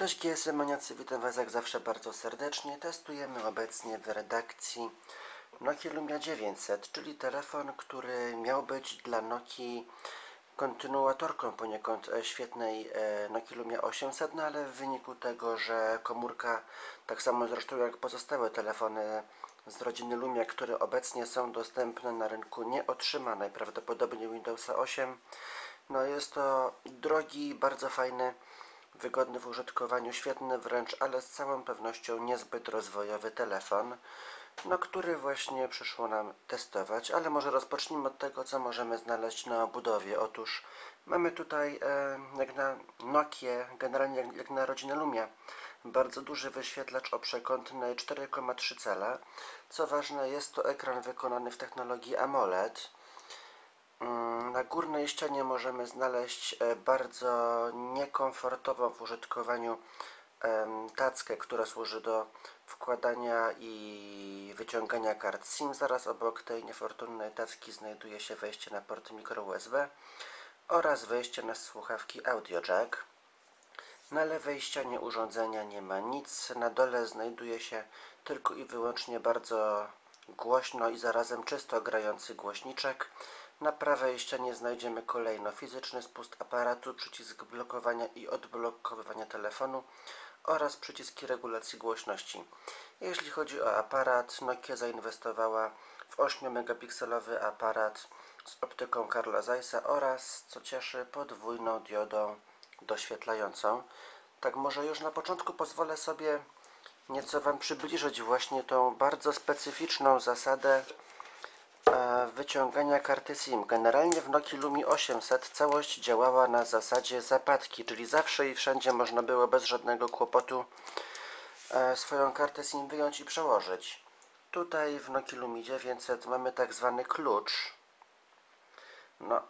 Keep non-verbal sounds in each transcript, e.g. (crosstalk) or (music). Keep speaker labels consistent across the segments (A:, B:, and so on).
A: Cześć GSM Maniacy, witam Was jak zawsze bardzo serdecznie. Testujemy obecnie w redakcji Nokia Lumia 900, czyli telefon, który miał być dla Nokii kontynuatorką poniekąd e, świetnej e, Nokia Lumia 800, no ale w wyniku tego, że komórka, tak samo zresztą jak pozostałe telefony z rodziny Lumia, które obecnie są dostępne na rynku, nie otrzyma najprawdopodobniej Windowsa 8, no jest to drogi, bardzo fajny wygodny w użytkowaniu, świetny wręcz, ale z całą pewnością niezbyt rozwojowy telefon, no który właśnie przyszło nam testować, ale może rozpocznijmy od tego, co możemy znaleźć na obudowie. Otóż mamy tutaj, e, jak na Nokia, generalnie jak, jak na rodzinę Lumia, bardzo duży wyświetlacz oprzekątny 4,3 cala. Co ważne, jest to ekran wykonany w technologii AMOLED. Mm, Na górnej ścianie możemy znaleźć e, bardzo niekomfortową w użytkowaniu tackę, która służy do wkładania i wyciągania kart SIM. Zaraz obok tej niefortunnej tacki znajduje się wejście na port micro USB oraz wejście na słuchawki audio jack. Na lewej ścianie urządzenia nie ma nic. Na dole znajduje się tylko i wyłącznie bardzo głośno i zarazem czysto grający głośniczek. Na prawej ścianie znajdziemy kolejno fizyczny spust aparatu, przycisk blokowania i odblokowywania telefonu oraz przyciski regulacji głośności. Jeśli chodzi o aparat, Nokia zainwestowała w 8-megapikselowy aparat z optyką Karla Zeissa oraz, co cieszy, podwójną diodą doświetlającą. Tak może już na początku pozwolę sobie nieco Wam przybliżyć właśnie tą bardzo specyficzną zasadę wyciągania karty SIM. Generalnie w Nokii Lumii 800 całość działała na zasadzie zapadki, czyli zawsze i wszędzie można było bez żadnego kłopotu e, swoją kartę SIM wyjąć i przełożyć. Tutaj w Nokii Lumii 900 mamy tak zwany klucz. No,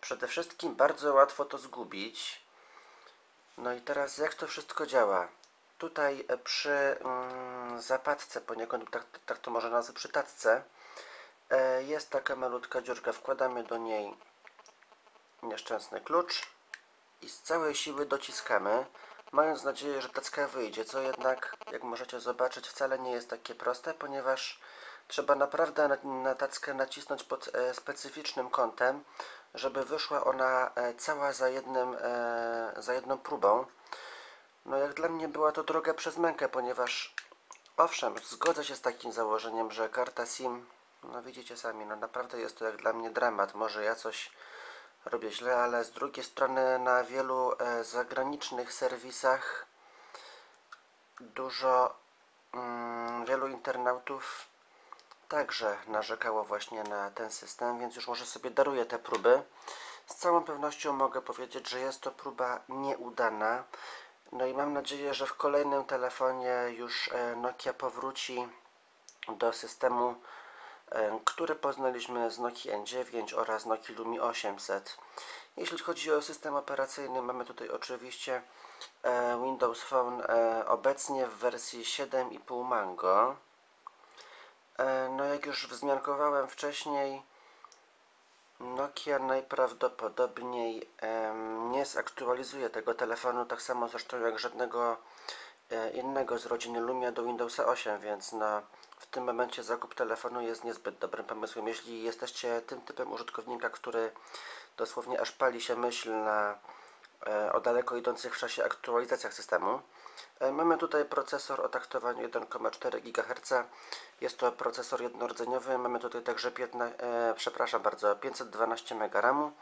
A: przede wszystkim bardzo łatwo to zgubić. No i teraz jak to wszystko działa? Tutaj e, przy mm, zapadce, poniekąd tak, tak to może nazwać przy tacce, e, jest taka malutka dziurka. Wkładamy do niej nieszczęsny klucz i z całej siły dociskamy, mając nadzieję, że tacka wyjdzie, co jednak, jak możecie zobaczyć, wcale nie jest takie proste, ponieważ trzeba naprawdę na, na tackę nacisnąć pod e, specyficznym kątem, żeby wyszła ona e, cała za, jednym, e, za jedną próbą. No jak dla mnie była to droga przez mękę, ponieważ owszem, zgodzę się z takim założeniem, że karta SIM, no widzicie sami, no naprawdę jest to jak dla mnie dramat. Może ja coś robię źle, ale z drugiej strony na wielu e, zagranicznych serwisach dużo, mm, wielu internautów także narzekało właśnie na ten system, więc już może sobie daruję te próby. Z całą pewnością mogę powiedzieć, że jest to próba nieudana. No i mam nadzieję, że w kolejnym telefonie już e, Nokia powróci do systemu, który poznaliśmy z Nokia N9 oraz Nokia Lumii 800. Jeśli chodzi o system operacyjny, mamy tutaj oczywiście e, Windows Phone obecnie w wersji 7,5 Mango. No jak już wzmiankowałem wcześniej, Nokia najprawdopodobniej nie zaktualizuje tego telefonu, tak samo zresztą jak żadnego e, innego z rodziny Lumia do Windowsa 8, więc w tym momencie zakup telefonu jest niezbyt dobrym pomysłem. Jeśli jesteście tym typem użytkownika, który dosłownie aż pali się myśl na e, o daleko idących w czasie aktualizacjach systemu, E, Mamy tutaj procesor o taktowaniu 1,4 GHz. Jest to procesor jednorodzeniowy. Mamy tutaj także 15, e, przepraszam bardzo, 512 MB RAM,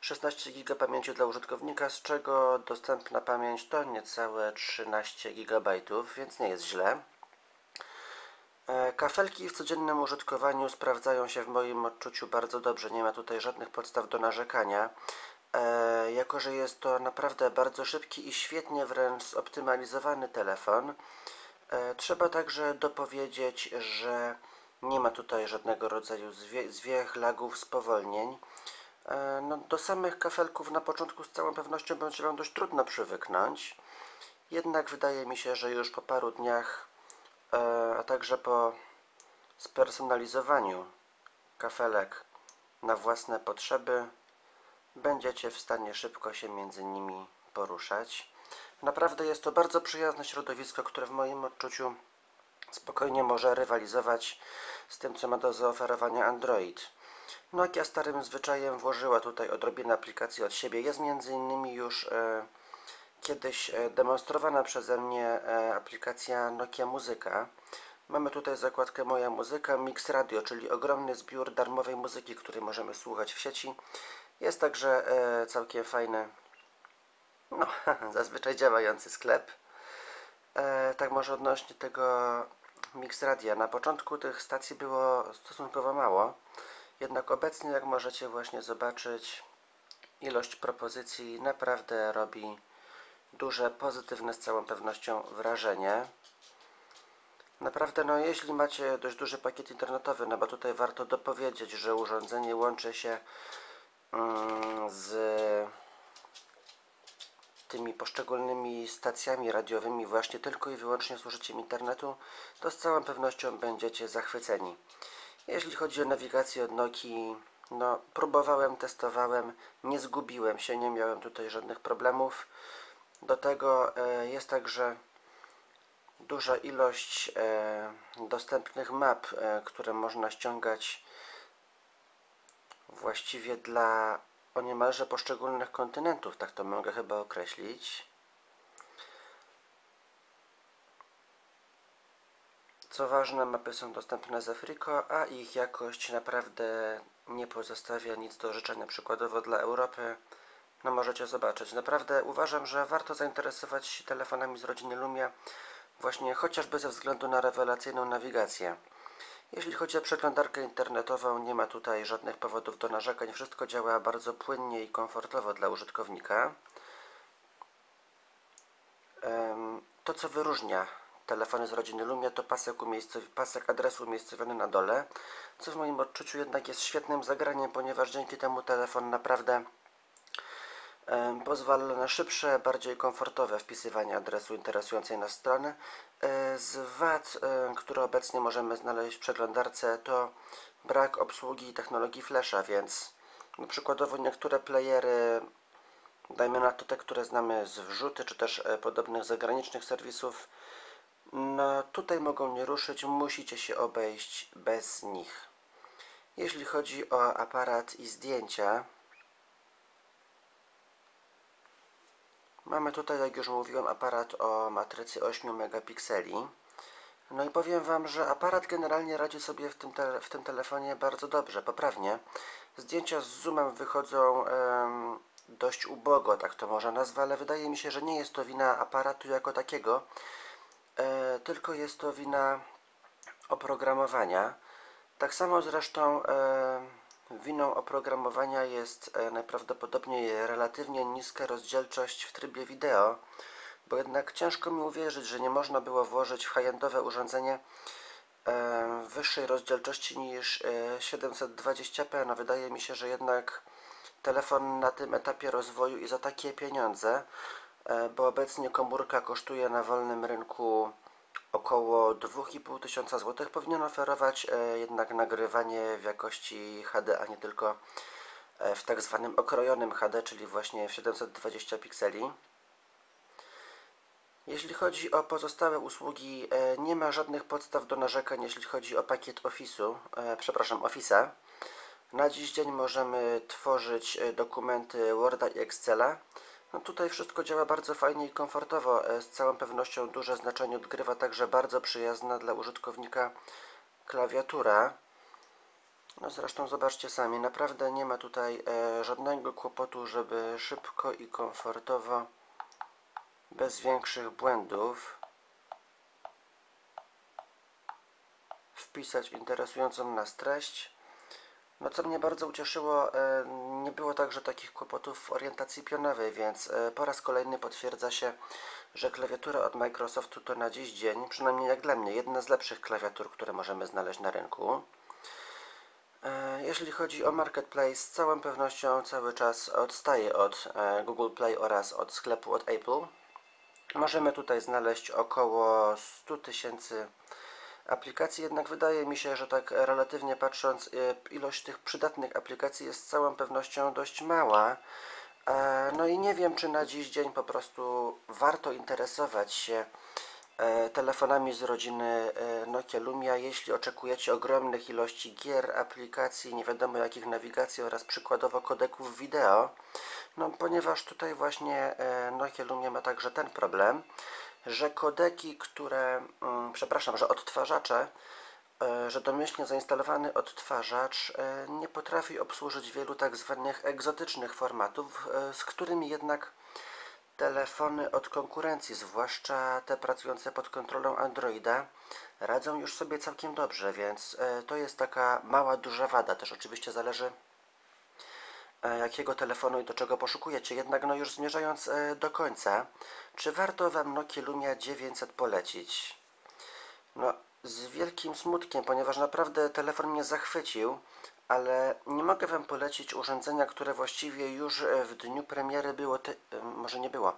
A: 16 GB pamięci dla użytkownika, z czego dostępna pamięć to niecałe 13 GB, więc nie jest źle. E, Kafelki w codziennym użytkowaniu sprawdzają się w moim odczuciu bardzo dobrze. Nie ma tutaj żadnych podstaw do narzekania. E, jako, że jest to naprawdę bardzo szybki i świetnie wręcz zoptymalizowany telefon, e, trzeba także dopowiedzieć, że nie ma tutaj żadnego rodzaju zwie, zwiech, lagów, spowolnień. No, do samych kafelków na początku z całą pewnością będzie Wam dość trudno przywyknąć. Jednak wydaje mi się, że już po paru dniach, a także po spersonalizowaniu kafelek na własne potrzeby, będziecie w stanie szybko się między nimi poruszać. Naprawdę jest to bardzo przyjazne środowisko, które w moim odczuciu spokojnie może rywalizować z tym, co ma do zaoferowania Android. Nokia starym zwyczajem włożyła tutaj odrobinę aplikacji od siebie. Jest między innymi już e, kiedyś e, demonstrowana przeze mnie e, aplikacja Nokia Muzyka. Mamy tutaj zakładkę Moja Muzyka, Mix Radio, czyli ogromny zbiór darmowej muzyki, której możemy słuchać w sieci. Jest także e, całkiem fajny, no, (laughs) zazwyczaj działający sklep. Tak może odnośnie tego Mix Radia. Na początku tych stacji było stosunkowo mało, jednak obecnie, jak możecie właśnie zobaczyć, ilość propozycji naprawdę robi duże, pozytywne z całą pewnością wrażenie. Naprawdę, no jeśli macie dość duży pakiet internetowy, no bo tutaj warto dopowiedzieć, że urządzenie łączy się mm, z tymi poszczególnymi stacjami radiowymi właśnie tylko i wyłącznie z użyciem internetu, to z całą pewnością będziecie zachwyceni. Jeśli chodzi o nawigację od Nokii, no próbowałem, testowałem, nie zgubiłem się, nie miałem tutaj żadnych problemów. Do tego e, jest także duża ilość e, dostępnych map, e, które można ściągać właściwie dla o niemalże poszczególnych kontynentów, tak to mogę chyba określić. Co ważne, mapy są dostępne z Afriko, a ich jakość naprawdę nie pozostawia nic do życzenia. Przykładowo dla Europy, no możecie zobaczyć. Naprawdę uważam, że warto zainteresować się telefonami z rodziny Lumia, właśnie chociażby ze względu na rewelacyjną nawigację. Jeśli chodzi o przeglądarkę internetową, nie ma tutaj żadnych powodów do narzekań. Wszystko działa bardzo płynnie i komfortowo dla użytkownika. To, co wyróżnia telefony z rodziny Lumia, to pasek, pasek adresu umiejscowiony na dole, co w moim odczuciu jednak jest świetnym zagraniem, ponieważ dzięki temu telefon naprawdę pozwala na szybsze, bardziej komfortowe wpisywanie adresu interesującej nas strony. E, z wad, e, które obecnie możemy znaleźć w przeglądarce, to brak obsługi technologii flasha, więc przykładowo niektóre playery, dajmy na to te, które znamy z wrzuty, czy też e, podobnych zagranicznych serwisów, no tutaj mogą nie ruszyć, musicie się obejść bez nich. Jeśli chodzi o aparat i zdjęcia, Mamy tutaj, jak już mówiłem, aparat o matrycy 8 megapikseli. No i powiem Wam, że aparat generalnie radzi sobie w tym, w tym telefonie bardzo dobrze, poprawnie. Zdjęcia z zoomem wychodzą em, dość ubogo, tak to można nazwać, ale wydaje mi się, że nie jest to wina aparatu jako takiego, e, tylko jest to wina oprogramowania. Tak samo zresztą e, Winą oprogramowania jest e, najprawdopodobniej relatywnie niska rozdzielczość w trybie wideo, bo jednak ciężko mi uwierzyć, że nie można było włożyć w high-endowe urządzenie e, wyższej rozdzielczości niż 720p. E, no wydaje mi się, że jednak telefon na tym etapie rozwoju i za takie pieniądze, bo obecnie komórka kosztuje na wolnym rynku około 2,5 tysiąca złotych powinien oferować e, jednak nagrywanie w jakości HD, a nie tylko e, w tak zwanym okrojonym HD, czyli właśnie w 720 pikseli. Jeśli chodzi o pozostałe usługi, e, nie ma żadnych podstaw do narzekań, jeśli chodzi o pakiet Office'u, przepraszam, Office'a. Na dziś dzień możemy tworzyć dokumenty Worda i Excela. No tutaj wszystko działa bardzo fajnie i komfortowo. E, z całą pewnością duże znaczenie odgrywa także bardzo przyjazna dla użytkownika klawiatura. No zresztą zobaczcie sami, naprawdę nie ma tutaj e, żadnego kłopotu, żeby szybko i komfortowo, bez większych błędów, wpisać interesującą nas treść. No co mnie bardzo ucieszyło, e, nie było także takich kłopotów w orientacji pionowej, więc e, po raz kolejny potwierdza się, że klawiatura od Microsoftu to na dziś dzień, przynajmniej jak dla mnie, jedna z lepszych klawiatur, które możemy znaleźć na rynku. E, jeśli chodzi o Marketplace, z całą pewnością cały czas odstaje od Google Play oraz od sklepu od Apple. Możemy tutaj znaleźć około 100 tysięcy aplikacji, jednak wydaje mi się, że tak relatywnie patrząc, e, ilość tych przydatnych aplikacji jest z całą pewnością dość mała. E, No i nie wiem, czy na dziś dzień po prostu warto interesować się e, telefonami z rodziny e, Nokia Lumia, jeśli oczekujecie ogromnych ilości gier, aplikacji, nie wiadomo jakich nawigacji oraz przykładowo kodeków wideo. No, ponieważ tutaj właśnie Nokia Lumia ma także ten problem, że kodeki, które, mm, przepraszam, że odtwarzacze, e, że domyślnie zainstalowany odtwarzacz e, nie potrafi obsłużyć wielu tak zwanych egzotycznych formatów, e, z którymi jednak telefony od konkurencji, zwłaszcza te pracujące pod kontrolą Androida, radzą już sobie całkiem dobrze, więc to jest taka mała, duża wada. Też oczywiście zależy jakiego telefonu i do czego poszukujecie. Jednak no już zmierzając e, do końca, czy warto Wam Nokia Lumia 900 polecić? No, z wielkim smutkiem, ponieważ naprawdę telefon mnie zachwycił, ale nie mogę Wam polecić urządzenia, które właściwie już e, w dniu premiery było, e, może nie było,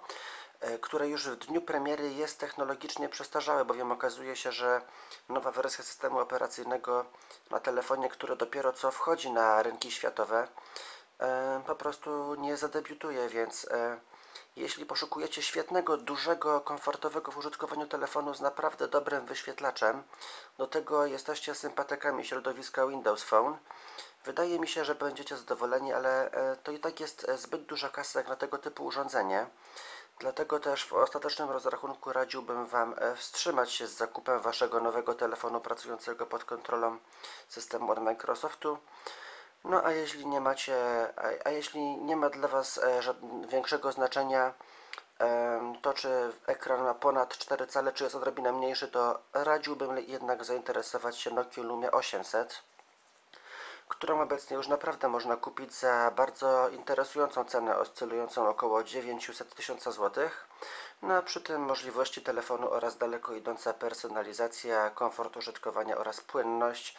A: e, które już w dniu premiery jest technologicznie przestarzałe, bowiem okazuje się, że nowa wersja systemu operacyjnego na telefonie, który dopiero co wchodzi na rynki światowe, e, po prostu nie zadebiutuje, więc e, jeśli poszukujecie świetnego, dużego, komfortowego w użytkowaniu telefonu z naprawdę dobrym wyświetlaczem, do tego jesteście sympatykami środowiska Windows Phone, wydaje mi się, że będziecie zadowoleni, ale e, to i tak jest e, zbyt duża kasa jak na tego typu urządzenie. Dlatego też w ostatecznym rozrachunku radziłbym Wam e, wstrzymać się z zakupem Waszego nowego telefonu pracującego pod kontrolą systemu od Microsoftu. No a jeśli nie macie, a, a jeśli nie ma dla Was e, większego znaczenia to, czy ekran ma ponad 4 cale, czy jest odrobinę mniejszy, to radziłbym jednak zainteresować się Nokia Lumia 800 którą obecnie już naprawdę można kupić za bardzo interesującą cenę, oscylującą około 900 tysiąca złotych. No a przy tym możliwości telefonu oraz daleko idąca personalizacja, komfort użytkowania oraz płynność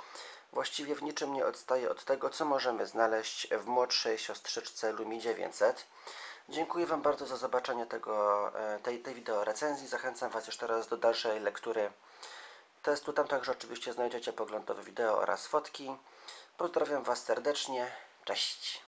A: właściwie w niczym nie odstaje od tego, co możemy znaleźć w młodszej siostrzyczce Lumi 900. Dziękuję Wam bardzo za zobaczenie tego, e, tej, tej wideo recenzji. Zachęcam Was już teraz do dalszej lektury testu. Tam także oczywiście znajdziecie poglądowe wideo oraz fotki. Pozdrawiam Was serdecznie. Cześć.